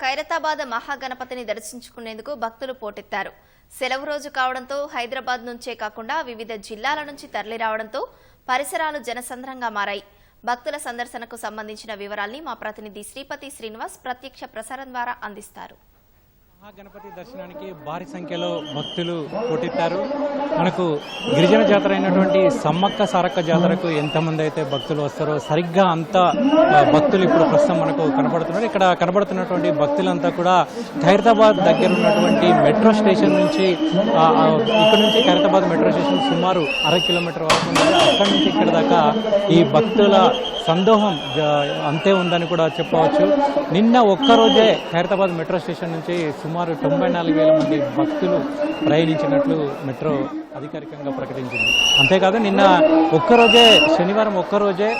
ఖైరతాబాద్ మహాగణపతిని దర్శించుకునేందుకు భక్తులు పోటెత్తారు. సెలవు రోజు కావడంతో హైదరాబాద్ నుంచే కాకుండా వివిధ జిల్లాల నుంచి తరలిరావడంతో పరిసరాలు జనసంద్రంగా మారాయి. భక్తుల సందర్శనకు సంబంధించిన వివరాల్ని మా ప్రతినిధి శ్రీపతి శ్రీనివాస్ ప్రత్యక్ష ప్రసారం ద్వారా అందిస్తారు. మహాగణపతి దర్శనానికి భారీ సంఖ్యలో భక్తులు పోటెత్తారు. మనకు గిరిజన జాతర అయినటువంటి సమ్మక్క సారక్క జాతరకు ఎంతమంది అయితే భక్తులు వస్తారో సరిగ్గా అంత భక్తులు ఇప్పుడు ప్రస్తుతం మనకు కనబడుతున్నారు ఇక్కడ కనబడుతున్నటువంటి భక్తులంతా కూడా ఖైరతాబాద్ దగ్గర ఉన్నటువంటి మెట్రో స్టేషన్ నుంచి ఆ, ఇక్కడ నుంచి ఖైరతాబాద్ మెట్రో స్టేషన్ సుమారు అర కిలోమీటర్ వరకు అక్కడి నుంచి ఇక్కడ దాకా ఈ భక్తుల సందోహం అంతే ఉందని కూడా చెప్పవచ్చు. నిన్న ఒక్కరోజే ఖైరతాబాద్ మెట్రో స్టేషన్ నుంచి సుమారు తొంభై నాలుగు వేల మంది భక్తులు ప్రయాణించినట్లు మెట్రో అధికారికంగా ప్రకటించింది. అంతేకాదు నిన్న ఒక్కరోజే శనివారం ఒక్కరోజే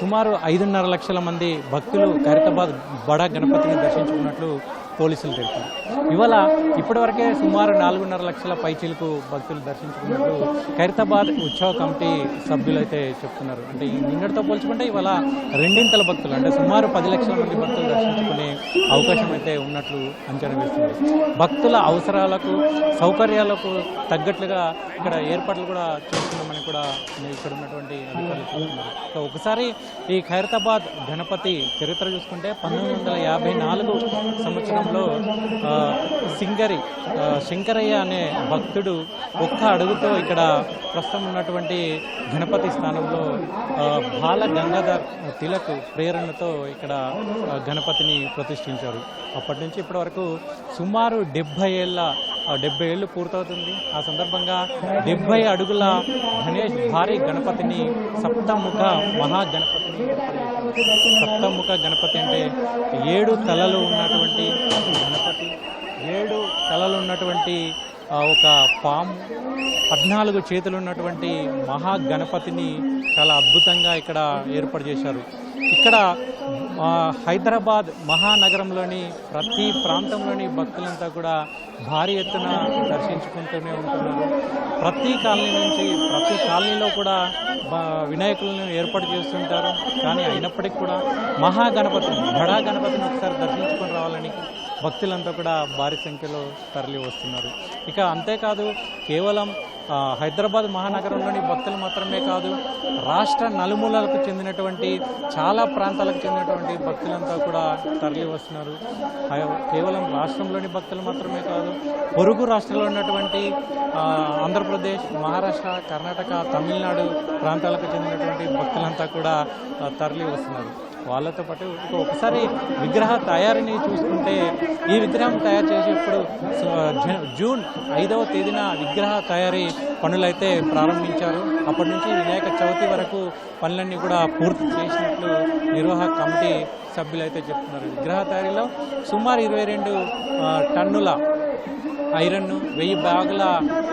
సుమారు ఐదున్నర లక్షల మంది భక్తులు ఖైరతాబాద్ బడా గణపతిని దర్శించుకున్నట్లు పోలీసులు తెలిపారు ఇవాళ ఇప్పటివరకే సుమారు నాలుగున్నర లక్షల పైచీలకు భక్తులు దర్శించుకున్నట్లు ఖైరతాబాద్ ఉత్సవ కమిటీ సభ్యులు అయితే చెప్తున్నారు. అంటే ఈ నిన్నటితో పోల్చుకుంటే ఇవాళ రెండింతల భక్తులు అంటే సుమారు పది లక్షల మంది భక్తులు దర్శించుకునే అవకాశం అయితే ఉన్నట్లు అంచనా వేస్తుంది. భక్తుల అవసరాలకు సౌకర్యాలకు తగ్గట్లుగా ఇక్కడ ఏర్పాట్లు కూడా చేస్తున్నామని కూడా ఇక్కడ ఉన్నటువంటి అధికారులు చెప్తున్నారు. సో ఒకసారి ఈ ఖైరతాబాద్ గణపతి చరిత్ర చూసుకుంటే పంతొమ్మిది వందల యాభై నాలుగు సంవత్సరం ఆ, సింగరి శంకరయ్య అనే భక్తుడు ఒక్క అడుగుతో ఇక్కడ ప్రస్తుతం ఉన్నటువంటి గణపతి స్థానంలో బాల గంగాధర్ తిలక్ ప్రేరణతో ఇక్కడ గణపతిని ప్రతిష్ఠించారు. అప్పటి నుంచి ఇప్పటి వరకు సుమారు డెబ్బై ఏళ్ళ డెబ్బై ఏళ్ళు పూర్తవుతుంది. ఆ సందర్భంగా డెబ్బై అడుగుల గణేష్ భారీ గణపతిని సప్తముఖ మహాగణపతిని సప్తముఖ గణపతి అంటే ఏడు తలలు ఉన్నటువంటి గణపతి. ఏడు తలలు ఉన్నటువంటి ఒక పాము. పద్నాలుగు చేతులు ఉన్నటువంటి మహాగణపతిని చాలా అద్భుతంగా ఇక్కడ ఏర్పాటు చేశారు. ఇక్కడ హైదరాబాద్ మహానగరంలోని ప్రతి ప్రాంతంలోని భక్తులంతా కూడా భారీ ఎత్తున దర్శించుకుంటూనే ఉంటున్నారు. ప్రతి కాలనీ నుంచి ప్రతి కాలనీలో కూడా వినాయకులను ఏర్పాటు చేస్తుంటారు. కానీ అయినప్పటికీ కూడా మహాగణపతిని బడా గణపతిని ఒకసారి దర్శించుకొని రావాలని భక్తులంతా కూడా భారీ సంఖ్యలో తరలి వస్తున్నారు ఇక అంతేకాదు కేవలం హైదరాబాద్ మహానగరంలోని భక్తులు మాత్రమే కాదు రాష్ట్ర నలుమూలలకు చెందినటువంటి చాలా ప్రాంతాలకు చెందినటువంటి భక్తులంతా కూడా తరలి వస్తున్నారు. కేవలం రాష్ట్రంలోని భక్తులు మాత్రమే కాదు పొరుగు రాష్ట్రంలో ఉన్నటువంటి ఆంధ్రప్రదేశ్ మహారాష్ట్ర కర్ణాటక తమిళనాడు ప్రాంతాలకు చెందినటువంటి భక్తులంతా కూడా తరలి వస్తున్నారు. వాళ్ళతో పాటు ఒకసారి విగ్రహ తయారీని చూసుకుంటే ఈ విగ్రహం తయారు చేసేప్పుడు జూన్ ఐదవ తేదీన విగ్రహ తయారీ పనులైతే ప్రారంభించారు. అప్పటి నుంచి వినాయక చవితి వరకు పనులన్నీ కూడా పూర్తి చేసినట్లు నిర్వాహక కమిటీ సభ్యులైతే చెప్తున్నారు. విగ్రహ తయారీలో సుమారు ఇరవై రెండు టన్నుల ఐరన్ను వెయ్యి బ్యాగుల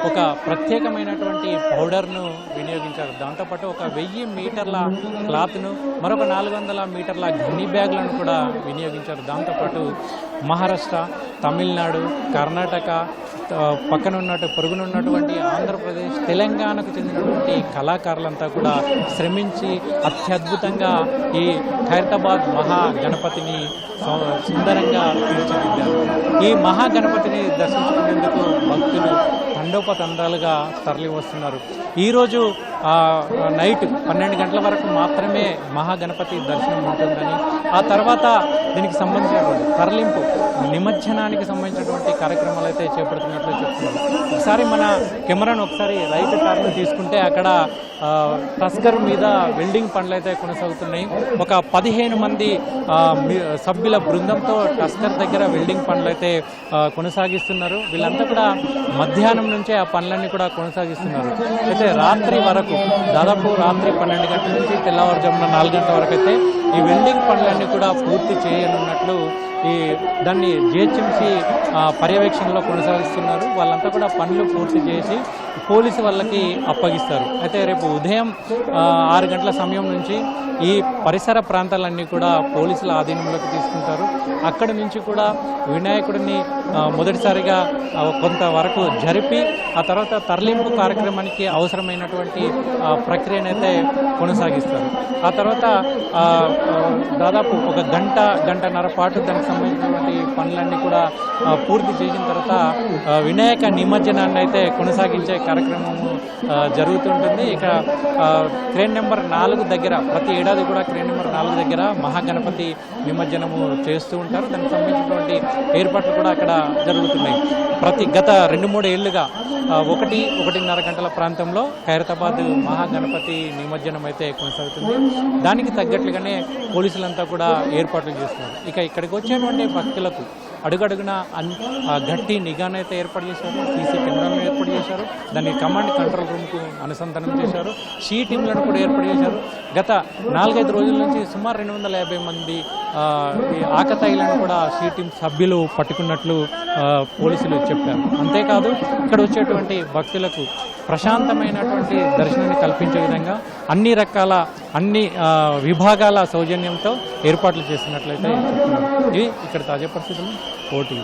ఒక ప్రత్యేకమైనటువంటి పౌడర్ను వినియోగించారు. దాంతోపాటు ఒక వెయ్యి మీటర్ల క్లాత్ను మరొక నాలుగు వందల మీటర్ మీటర్ల గన్ని బ్యాగులను కూడా వినియోగించారు. దాంతోపాటు మహారాష్ట్ర తమిళనాడు కర్ణాటక పక్కన ఉన్నట్టు పొరుగునున్నటువంటి ఆంధ్రప్రదేశ్ తెలంగాణకు చెందినటువంటి కళాకారులంతా కూడా శ్రమించి అత్యద్భుతంగా ఈ ఖైరతాబాద్ మహా గణపతిని సుందరంగా తీర్చిదిద్దారు. ఈ మహాగణపతిని దర్శించుకునేందుకు భక్తులు తండోపతండాలుగా తరలి వస్తున్నారు ఈరోజు నైట్ పన్నెండు గంటల వరకు మాత్రమే మహాగణపతి దర్శనం ఉంటుందని ఆ తర్వాత దీనికి సంబంధించినటువంటి తరలింపు. నిమజ్జనానికి సంబంధించినటువంటి కార్యక్రమాలు అయితే చేపడుతున్నట్లు చెప్తున్నారు. ఒకసారి మన కెమెరాను ఒకసారి రైట్ టర్న్ తీసుకుంటే అక్కడ టస్కర్ మీద వెల్డింగ్ పనులు అయితే కొనసాగుతున్నాయి. ఒక పదిహేను మంది సభ్యుల బృందంతో టస్కర్ దగ్గర వెల్డింగ్ పనులు అయితే కొనసాగిస్తున్నారు. వీళ్ళంతా కూడా మధ్యాహ్నం నుంచే ఆ పనులన్నీ కూడా కొనసాగిస్తున్నారు. అయితే రాత్రి వరకు దాదాపు రాత్రి పన్నెండు గంటల నుంచి తెల్లవారుజామున నాలుగు గంటల వరకు అయితే ఈ వెల్డింగ్ పనులన్నీ కూడా పూర్తి చేయనున్నట్లు ఈ దాన్ని జిహెచ్ఎంసీ పర్యవేక్షణలో కొనసాగిస్తున్నారు. వాళ్ళంతా కూడా పనులు పూర్తి చేసి పోలీసు వాళ్ళకి అప్పగిస్తారు. అయితే రేపు ఉదయం ఆరు గంటల సమయం నుంచి ఈ పరిసర ప్రాంతాలన్నీ కూడా పోలీసుల ఆధీనంలోకి తీసుకుంటారు. అక్కడి నుంచి కూడా వినాయకుడిని మొదటిసారిగా కొంతవరకు జరిపి ఆ తర్వాత తరలింపు కార్యక్రమానికి అవసరమైనటువంటి ప్రక్రియనైతే కొనసాగిస్తారు. ఆ తర్వాత దాదాపు ఒక గంట గంటన్నర పాటు దానికి సంబంధించినటువంటి పనులన్నీ కూడా పూర్తి చేసిన తర్వాత వినాయక నిమజ్జనాన్ని అయితే కొనసాగించే కార్యక్రమము జరుగుతుంటుంది. ఇక క్రేన్ నెంబర్ నాలుగు దగ్గర ప్రతి ఏడాది కూడా క్రేన్ నెంబర్ నాలుగు దగ్గర మహాగణపతి నిమజ్జనము చేస్తూ ఉంటారు. దానికి సంబంధించినటువంటి ఏర్పాట్లు కూడా అక్కడ జరుగుతున్నాయి. ప్రతి గత రెండు మూడు ఏళ్ళుగా ఒకటి ఒకటిన్నర గంటల ప్రాంతంలో ఖైరతాబాద్ మహాగణపతి నిమజ్జనం అయితే కొనసాగుతుంది. దానికి తగ్గట్లుగానే పోలీసులంతా కూడా ఏర్పాట్లు చేస్తున్నారు. ఇక ఇక్కడికి వచ్చేటువంటి భక్తులకు అడుగడుగున అన్- గట్టి నిఘానైతే ఏర్పాటు చేశారు సీసీ కెమెరాలను ఏర్పాటు చేశారు దాన్ని కమాండ్ కంట్రోల్ రూమ్కు అనుసంధానం చేశారు షీ టీంలను కూడా ఏర్పాటు చేశారు. గత నాలుగైదు రోజుల నుంచి సుమారు రెండు వందల యాభై మంది ఆకతాయిలను కూడా షీ టీం సభ్యులు పట్టుకున్నట్లు పోలీసులు చెప్పారు. అంతేకాదు ఇక్కడ వచ్చేటువంటి భక్తులకు ప్రశాంతమైనటువంటి దర్శనాన్ని కల్పించే విధంగా అన్ని రకాల అన్ని విభాగాల సౌజన్యంతో ఏర్పాట్లు చేస్తున్నట్లయితే ఇవి ఇక్కడ తాజా పరిస్థితులు పోటీ.